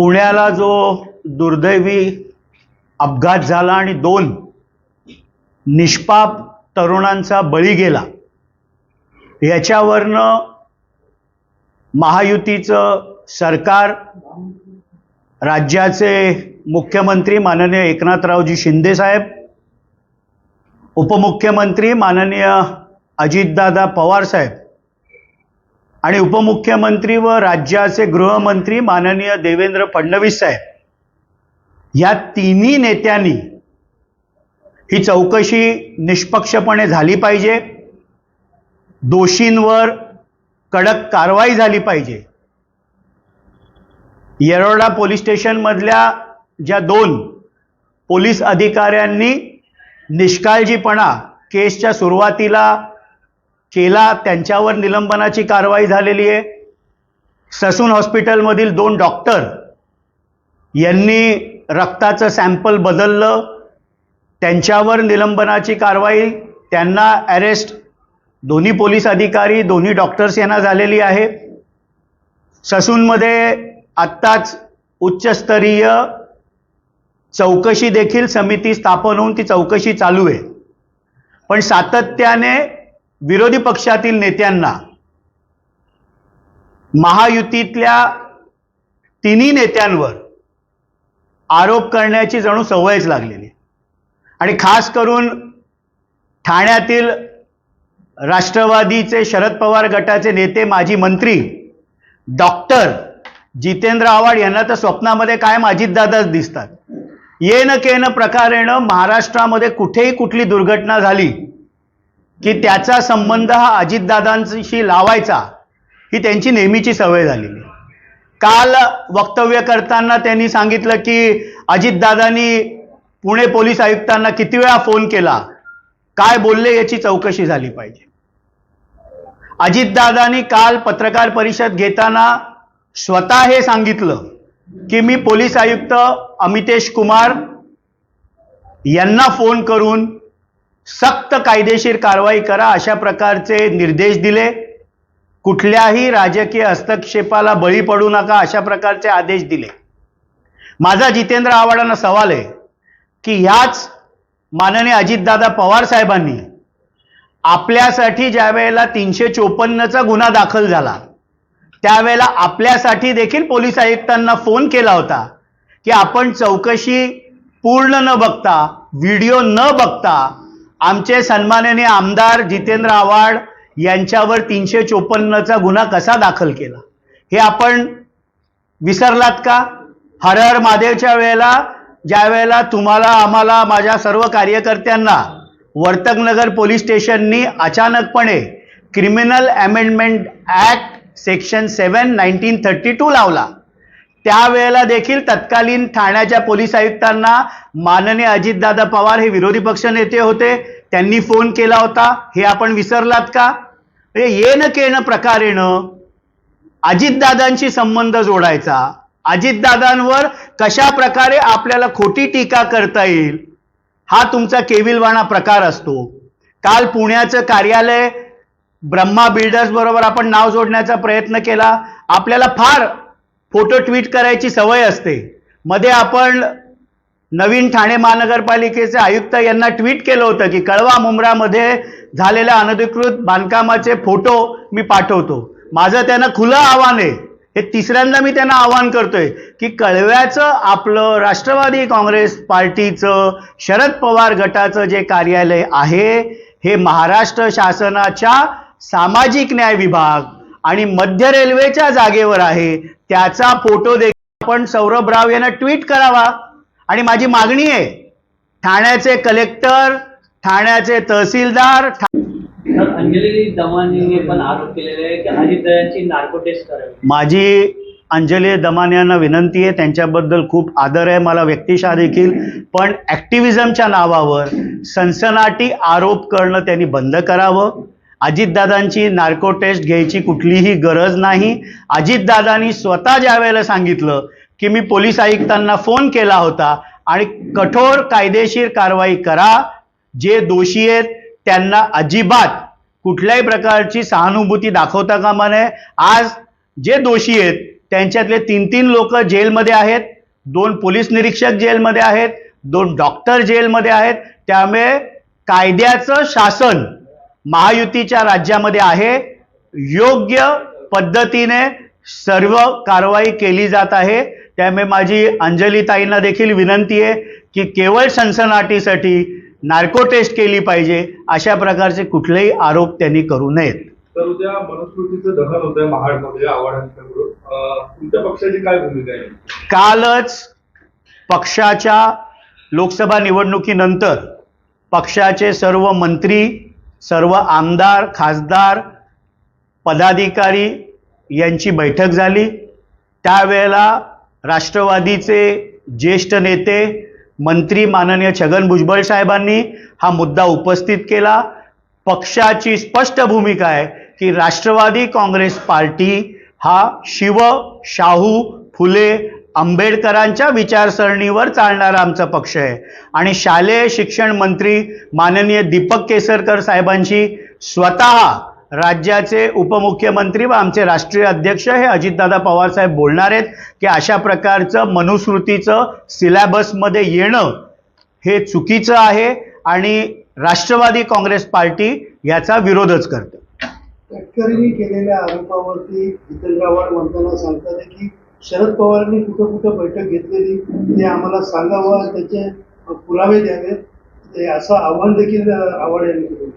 पुण्याला जो दुर्दैवी अपघात झाला आणि दोन निष्पाप तरुणांचा बळी गेला याच्यावरनं महायुतीचं सरकार राज्याचे मुख्यमंत्री माननीय एकनाथरावजी शिंदे साहेब उपमुख्यमंत्री माननीय अजितदादा पवार साहेब आणि उपमुख्यमंत्री व राज्याचे गृहमंत्री माननीय देवेंद्र फडणवीस साहेब या तिन्ही नेत्यांनी ही चौकशी निष्पक्षपणे झाली पाहिजे. दोषींवर कडक कारवाई झाली पाहिजे. येरोडा पोलीस स्टेशनमधल्या ज्या दोन पोलीस अधिकाऱ्यांनी निष्काळजीपणा केसच्या सुरुवातीला केला त्यांच्यावर निलंबनाची कारवाई झालेली आहे. ससून हॉस्पिटलमधील दोन डॉक्टर यांनी रक्ताचं सॅम्पल बदललं. त्यांच्यावर निलंबनाची कारवाई त्यांना अरेस्ट दोन्ही पोलीस अधिकारी दोन्ही डॉक्टर्स यांना झालेली आहे. ससूनमध्ये आत्ताच उच्चस्तरीय चौकशी देखील समिती स्थापन होऊन ती चौकशी चालू आहे. पण सातत्याने विरोधी पक्षातील नेत्यांना महायुतीतल्या तिन्ही नेत्यांवर आरोप करण्याची जणू सवयच लागलेली आणि खास करून ठाण्यातील राष्ट्रवादीचे शरद पवार गटाचे नेते माजी मंत्री डॉक्टर जितेंद्र आव्हाड यांना तर स्वप्नामध्ये काय अजितदादाच दिसतात. येन केन प्रकारेनं महाराष्ट्रामध्ये कुठेही कुठली दुर्घटना झाली की त्याचा संबंध हा अजितदादांशी लावायचा ही त्यांची नेहमीची सवय झालेली. काल वक्तव्य करताना त्यांनी सांगितलं की अजितदादांनी पुणे पोलीस आयुक्तांना किती वेळा फोन केला? काय बोलले याची चौकशी झाली पाहिजे. अजितदादांनी काल पत्रकार परिषद घेताना स्वतः हे सांगितलं की मी पोलीस आयुक्त अमितेश कुमार यांना फोन करून सक्त कायदेशीर कारवाई करा अशा प्रकारचे निर्देश दिले. कुठल्याही राजकीय हस्तक्षेपाला बळी पडू नका अशा प्रकारचे आदेश दिले. माझा जितेंद्र आव्हाडांना सवाल आहे की ह्याच माननीय अजितदादा पवार साहेबांनी आपल्यासाठी ज्या वेळेला तीनशे चोपन्नचा गुन्हा दाखल झाला त्यावेळेला आपल्यासाठी देखील पोलीस आयुक्तांना फोन केला होता की आपण चौकशी पूर्ण न बघता व्हिडिओ न बघता आमचे सन्माननीय आमदार जितेंद्र आव्हाड यांच्यावर तीनशे चोपन्नचा गुन्हा कसा दाखल केला? हे आपण विसरलात का? हर हर महादेवच्या वेळेला ज्या वेळेला तुम्हाला आम्हाला माझ्या सर्व कार्यकर्त्यांना वर्तकनगर पोलीस स्टेशननी अचानकपणे criminal amendment act section seven nineteen thirty two लावला. त्यावेळेला देखील तत्कालीन ठाण्याच्या पोलीस आयुक्तांना माननीय अजितदादा पवार हे विरोधी पक्ष नेते होते. त्यांनी फोन केला होता. हे आपण विसरलात का? म्हणजे येणं केणं प्रकारेनं अजितदादांशी संबंध जोडायचा. अजितदादांवर कशा प्रकारे आपल्याला खोटी टीका करता येईल हा तुमचा केविलवाणा प्रकार असतो. काल पुण्याचं कार्यालय ब्रह्मा बिल्डर्स बरोबर आपण नाव जोडण्याचा प्रयत्न केला. आपल्याला फार फोटो ट्विट करायची सवय असते. मध्ये आपण नवीन ठाणे महानगरपालिकेचे आयुक्त यांना ट्विट केलं होतं की कळवा मुंब्रामध्ये झालेल्या अनधिकृत बांधकामाचे फोटो मी पाठवतो. माझं त्यांना खुलं आव्हान आहे. हे तिसऱ्यांदा मी त्यांना आवाहन करतोय की कळव्याचं आपलं राष्ट्रवादी काँग्रेस पार्टीचं शरद पवार गटाचं जे कार्यालय आहे हे महाराष्ट्र शासनाच्या सामाजिक न्याय विभाग आणि मध्य रेल्वेच्या जागेवर आहे. त्याचा फोटो देखील आपण सौरभ राव यांना ट्विट करावा. आणि माझी मागणी आहे ठाण्याचे कलेक्टर ठाण्याचे तहसीलदार अंजली पण आरोप केलेले आहे की अजितदादांची नार्को टेस्ट करावी. माझी अंजली दमाने यांना विनंती आहे त्यांच्याबद्दल खूप आदर आहे मला व्यक्तिशः देखील. पण ॲक्टिव्हिजमच्या नावावर सनसनाटी आरोप करणं त्यांनी बंद करावं. अजितदादांची नार्को टेस्ट घ्यायची कुठलीही गरज नाही. अजितदादांनी स्वतः ज्या वेळेला सांगितलं की मी पोलीस आयुक्तांना फोन केला होता आणि कठोर कायदेशीर कारवाई करा जे दोषी आहेत त्यांना अजिबात कुठल्याही प्रकारची सहानुभूती दाखवता कामा नये. आज जे दोषी आहेत त्यांच्यातले तीन तीन लोक जेलमध्ये आहेत दोन पोलीस निरीक्षक जेलमध्ये आहेत दोन डॉक्टर जेलमध्ये आहेत. त्यामुळे कायद्याचं शासन महायुतीच्या राज्यामध्ये आहे. योग्य पद्धतीने सर्व कारवाई केली जात आहे. त्यामुळे माझी अंजली ताईंना देखील विनंती आहे की केवळ सनसनाटीसाठी नार्को टेस्ट केली पाहिजे अशा प्रकारचे कुठलेही आरोप त्यांनी करू नयेत. तर उद्या मनुस्मृतीचं दहन होत आहे महाडमध्ये आव्हाडांच्याकडून अं, तुमच्या पक्षाची काय भूमिका आहे? कालच पक्षाच्या लोकसभा निवडणुकीनंतर पक्षाचे सर्व मंत्री सर्व आमदार खासदार पदाधिकारी यांची बैठक झाली. त्यावेळेला राष्ट्रवादीचे ज्येष्ठ नेते मंत्री माननीय छगन भुजबळ साहेबांनी हा मुद्दा उपस्थित केला. पक्षाची स्पष्ट भूमिका आहे की राष्ट्रवादी काँग्रेस पार्टी हा शिव शाहू फुले आंबेडकरांच्या विचारसरणीवर चालणारा आमचा पक्ष आहे. आणि शालेय शिक्षण मंत्री माननीय दीपक केसरकर साहेबांशी स्वतः राज्याचे उपमुख्यमंत्री व आमचे राष्ट्रीय अध्यक्ष हे अजितदादा पवार साहेब बोलणार आहेत की अशा प्रकारचं मनुस्मृतीचं सिलॅबसमध्ये येणं हे चुकीचं आहे आणि राष्ट्रवादी काँग्रेस पार्टी याचा विरोधच करते. तटकरींनी केलेल्या आरोपावरती जितेंद्र आव्हाड म्हणताना सांगतात की शरद पवारांनी कुठं कुठं बैठक घेतलेली ते आम्हाला सांगावं त्याचे पुरावे द्यावेत. ते असं आव्हान देखील आव्हाड यांनी केलं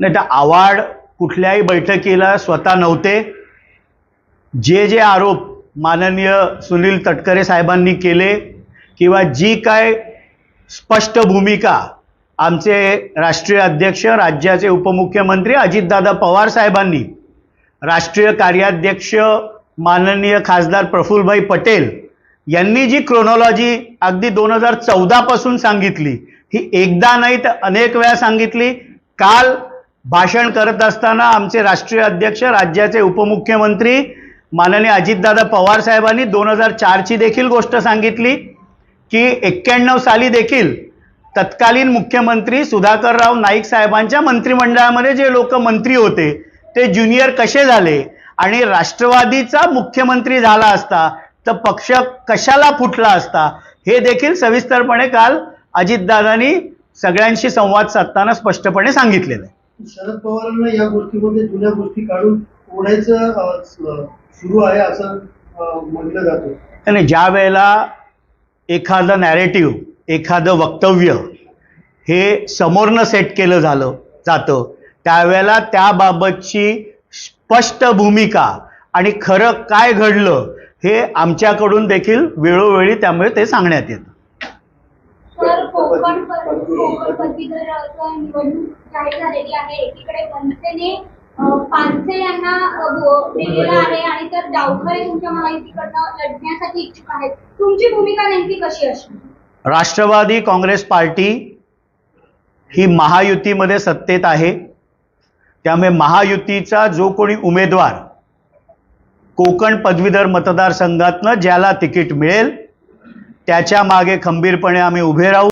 नाही तर आव्हाड कुठल्याही बैठकीला स्वतः नव्हते. जे जे आरोप माननीय सुनील तटकरे साहेबांनी केले किंवा जी काय स्पष्ट भूमिका आमचे राष्ट्रीय अध्यक्ष राज्याचे उपमुख्यमंत्री अजितदादा पवार साहेबांनी राष्ट्रीय कार्याध्यक्ष माननीय खासदार प्रफुल्लभाई पटेल यांनी जी क्रोनॉलॉजी अगदी दोन हजार चौदापासून सांगितली ही एकदा नाही तर अनेक वेळा सांगितली. काल भाषण करत असताना आमचे राष्ट्रीय अध्यक्ष राज्याचे उपमुख्यमंत्री माननीय अजितदादा पवार साहेबांनी दोन हजार चारची देखील गोष्ट सांगितली की एक्क्याण्णव साली देखील तत्कालीन मुख्यमंत्री सुधाकरराव नाईक साहेबांच्या मंत्रिमंडळामध्ये जे लोक मंत्री होते ते ज्युनियर कसे झाले आणि राष्ट्रवादीचा मुख्यमंत्री झाला असता तर पक्ष कशाला फुटला असता हे देखील सविस्तरपणे काल अजितदादांनी सगळ्यांशी संवाद साधताना स्पष्टपणे सांगितलेलं आहे. शरद पवारांना या गोष्टीमध्ये जुन्या गोष्टी काढून ओढायचं सुरू आहे असं म्हटलं जातं. आणि ज्या वेळेला एखादं नॅरेटिव्ह एखादं वक्तव्य हे समोरनं सेट केलं झालं जातं त्यावेळेला त्याबाबतची स्पष्ट भूमिका आणि खरं काय घडलं हे आमच्याकडून देखील वेळोवेळी त्यामुळे ते सांगण्यात येतं. तर कोकण कोकण पदवीधर निवडणूक जाहीर झालेली आहे एकीकडे मनसेने अ, पानसे यांना अ, भो- दिलेला आहे आणि तर डावखरे तुमच्या महायुतीकडनं लढण्यासाठी इच्छुक आहेत. तुमची भूमिका नेमकी कशी असणार? राष्ट्रवादी काँग्रेस पार्टी ही महायुतीमध्ये सत्तेत आहे. त्यामुळे महायुतीचा जो कोणी उमेदवार कोकण पदवीधर मतदारसंघातनं ज्याला तिकीट मिळेल त्याच्यामागे खंबीरपणे आम्ही उभे राहू.